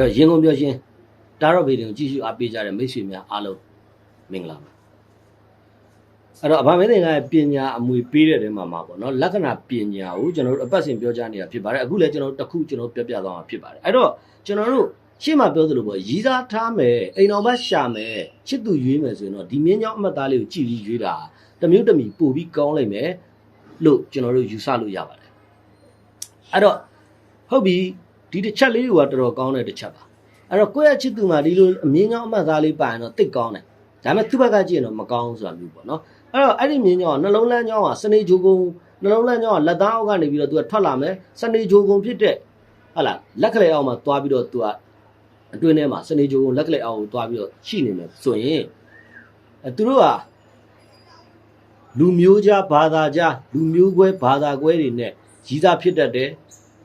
တော့ရင်ကုန်ပြောရှင်တာရော့ဗီဒီယိုကြည့်ရှုအားပေးကြတဲ့မိတ်ဆွေများအားလုံးမင်္ဂလာပါအဲ့တော့အဘမင်းတင်ကပညာအမွေပေးတဲ့တဲမှာမှာပေါ့နော်လက္ခဏာပညာကိုကျွန်တော်တို့အပတ်စဉ်ပြောကြနေတာဖြစ်ပါတယ်အခုလည်းကျွန်တော်တို့တစ်ခုကျွန်တော်တို့ပြပြသွားမှာဖြစ်ပါတယ်အဲ့တော့ကျွန်တော်တို့ရှေ့မှာပြောသလိုပေါ့ရီးစားထားမယ်အိမ်တော်ဘက်ရှာမယ်ချစ်သူရွေးမယ်ဆိုရင်တော့ဒီမင်းကြောင့်အမှတ်သားလေးကိုကြည်ပြီးရွေးတာတစ်မျိုးတစ်မီပို့ပြီးကောင်းလိုက်မယ်လို့ကျွန်တော်တို့ယူဆလို့ရပါတယ်အဲ့တော့ဟုတ်ပြီ ဒီတစ်ချက်လေးကတော်တော်ကောင်းတဲ့တစ်ချက်ပါအဲ့တော့ကိုယ့်ရဲ့ချစ်သူမှာဒီလိုအမြင့်ကြောင့်အမှတ်သားလေးပါရင်တော့တိတ်ကောင်းတယ်ဒါပေမဲ့သူ့ဘက်ကကြည့်ရင်တော့မကောင်းဘူးဆိုတာမျိုးပေါ့နော်အဲ့တော့အဲ့ဒီမြင့်ကြောင့်နှလုံးလန်းကြောင့်ကစနေဂျိုကုံနှလုံးလန်းကြောင့်ကလက်သားအောက်ကနေပြီးတော့သူကထွက်လာမယ်စနေဂျိုကုံဖြစ်တဲ့ဟလာလက်ကလေးအောက်မှာသွားပြီးတော့သူကအတွင်းထဲမှာစနေဂျိုကုံလက်ကလေးအောက်ကိုသွားပြီးတော့ရှိနေမယ်ဆိုရင်အဲသူတို့ကလူမျိုးကြားဘာသာကြားလူမျိုးကွဲဘာသာကွဲတွေနဲ့ကြီးစားဖြစ်တတ်တယ်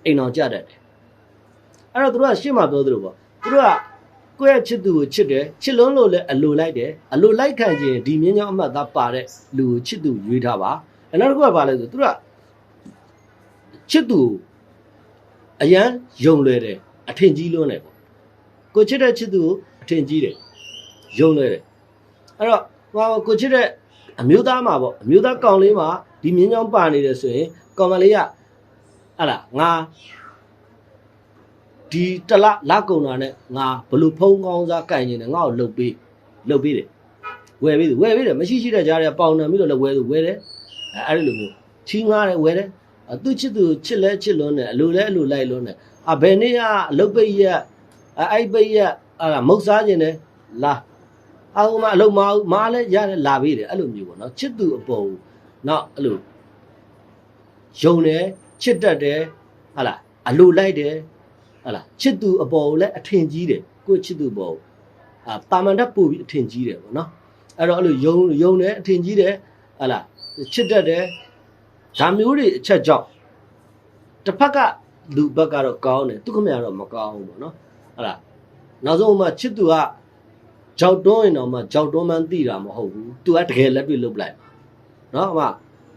အိမ်အောင်ကြတတ်တယ် အဲ့တော့သူတို့ကရှေ့မှာပြောသလိုပေါ့သူတို့ကကိုယ့်ရဲ့ချစ်သူကိုချစ်တယ်ချစ်လုံးလို့လည်းအလိုလိုက်တယ်အလိုလိုက်ခံခြင်းဒီမြင်းကြောင့်အမှတ်သားပါတဲ့လူကိုချစ်သူရွေးထားပါအဲ့နောက်တစ်ခုကဘာလဲဆိုသူတို့ကချစ်သူကိုအရန်ယုံလွယ်တယ်အထင်ကြီးလွန်းတယ်ပေါ့ကိုချစ်တဲ့ချစ်သူကိုအထင်ကြီးတယ်ယုံလွယ်တယ်အဲ့တော့ဟိုကိုချစ်တဲ့အမျိုးသားမှာပေါ့အမျိုးသားကောင်လေးမှာဒီမြင်းကြောင့်ပါနေတယ်ဆိုရင်ကောင်မလေးကအဲ့လားငါ ဒီတလလကုံတာနဲ့ငါဘလို့ဖုံးကောင်းစားကင်နေတယ်ငါ့ကိုလှုပ်ပေးလှုပ်ပေးတယ်ဝယ်ပေးတယ်ဝယ်ပေးတယ်မရှိရှိတဲ့ကြားထဲပေါင်တယ်ပြီးတော့လည်းဝယ်သူဝယ်တယ်အဲအဲ့ဒီလိုမျိုးချီးငားတယ်ဝယ်တယ်အသူချစ်သူချစ်လဲချစ်လွန်းတယ်အလိုလဲအလိုလိုက်လွန်းတယ်အဘယ်နေ့ကအလုတ်ပိတ်ရက်အဲအဲ့ပိတ်ရက်အဲ့ဒါမုတ်စားခြင်းတယ်လာအောက်မှာအလုံးမအောင်မားလဲရတယ်လာပေးတယ်အဲ့လိုမျိုးပေါ့နော်ချစ်သူအပေါ်နောက်အဲ့လိုယုံတယ်ချစ်တတ်တယ်ဟာလားအလိုလိုက်တယ် ဟာလားချစ်သူအပေါ်ကိုလည်းအထင်ကြီးတယ်ကိုယ့်ချစ်သူအပေါ်ကိုအာတာမန်တက်ပို့ပြီးအထင်ကြီးတယ်ပေါ့နော်အဲ့တော့အဲ့လိုယုံယုံတယ်အထင်ကြီးတယ်ဟာလားချစ်တတ်တယ်ဒါမျိုးတွေအချက်ကြောင့်တစ်ဖက်ကလူဘက်ကတော့ကောင်းတယ်သူခမရတော့မကောင်းဘူးပေါ့နော်ဟာလားနောက်ဆုံးမှချစ်သူကကြောက်တွန်းရင်တော့မှကြောက်တွန်းမှန်းသိတာမဟုတ်ဘူးသူကတကယ်လက်တွေ့လုပ်ပလိုက်နော်အမ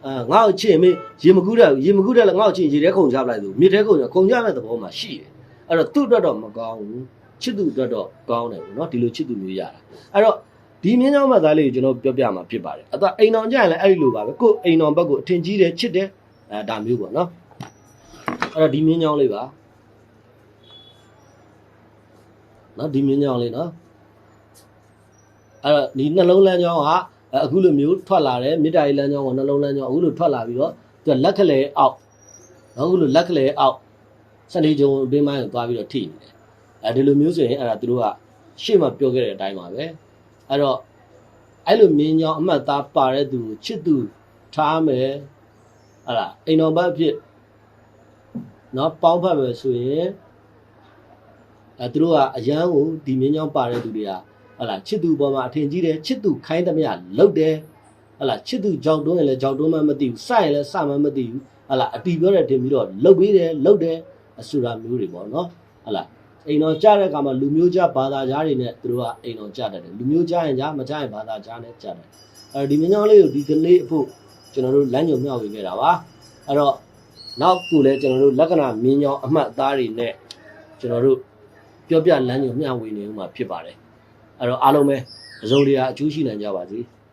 အာငါ့ကိုချစ်ရင်မေးရေမကူးတယ်ရေမကူးတယ်လည်းငါ့ကိုချစ်ရင်ရေထဲခုန်ချပလိုက်သူမြစ်ထဲခုန်ချခုန်ချမဲ့သဘောမှာရှိတယ် အဲ့တော့သူ့အတွက်တော့မကောင်းဘူးချစ်သူအတွက်တော့ကောင်းတယ်ပေါ့နော်ဒီလိုချစ်သူမျိုးရတာအဲ့တော့ဒီမြင်းချောင်းမသားလေးကိုကျွန်တော်ပြောပြမှာဖြစ်ပါတယ်အဲ့တော့အိမ်တော်ကြရင်လည်းအဲ့ဒီလိုပါပဲကိုယ်အိမ်တော်ဘက်ကိုအထင်ကြီးတယ်ချစ်တယ်အဲဒါမျိုးပေါ့နော်အဲ့တော့ဒီမြင်းချောင်းလေးပါနော်ဒီမြင်းချောင်းလေးနော်အဲ့တော့ဒီနှလုံးလမ်းချောင်းကအဲအခုလိုမျိုးထွက်လာတယ်မြစ်တာရီလမ်းချောင်းကနှလုံးလမ်းချောင်းအခုလိုထွက်လာပြီးတော့သူကလက်ကလေးအောက်နော်အခုလိုလက်ကလေးအောက် စနေကြုံအတွင်းပိုင်းကိုသွားပြီးတော့ထိနေတယ်အဲဒီလိုမျိုးဆိုရင်အဲ့ဒါသူတို့ကရှေ့မှာပြောခဲ့တဲ့အတိုင်းပါပဲအဲ့တော့အဲ့လိုမြင်းချောင်းအမှတ်သားပါတဲ့သူကိုချစ်သူထားမယ်အဲ့ဒါအိမ်တော်ဘက်ဖြစ်နော်ပေါင်းဖက်မယ်ဆိုရင်အဲသူတို့ကအရန်ကိုဒီမြင်းချောင်းပါတဲ့သူတွေကဟလာချစ်သူပေါ်မှာအထင်ကြီးတယ်ချစ်သူခိုင်းသမျှလုတ်တယ်ဟလာချစ်သူကြောက်တွန်းရင်လည်းကြောက်တွန်းမှမသိဘူးစရင်လည်းစမှမသိဘူးဟလာအတီပြောတဲ့တင်ပြီးတော့လုတ်ပေးတယ်လုတ်တယ် အဆူရာမျိုးတွေပေါ့နော်ဟလာအိမ်တော်ကြားတဲ့အခါမှာလူမျိုးကြားဘာသာကြားတွေနဲ့သူတို့ကအိမ်တော်ကြားတတ်တယ်လူမျိုးကြားရင်ကြားမကြားရင်ဘာသာကြားနဲ့ကြားတယ်အဲဒီမြင်းချောင်းလေးကိုဒီကလေးအဖို့ကျွန်တော်တို့လမ်းညွှန်မျှဝေခဲ့တာပါအဲ့တော့နောက်ခုလည်းကျွန်တော်တို့လက္ခဏာမြင်းချောင်းအမှတ်အသားတွေနဲ့ကျွန်တော်တို့ပြောပြလမ်းညွှန်မျှဝေနေဦးမှာဖြစ်ပါတယ်အဲ့တော့အားလုံးပဲအစုံတရာအကျိုးရှိနိုင်ကြပါစေ။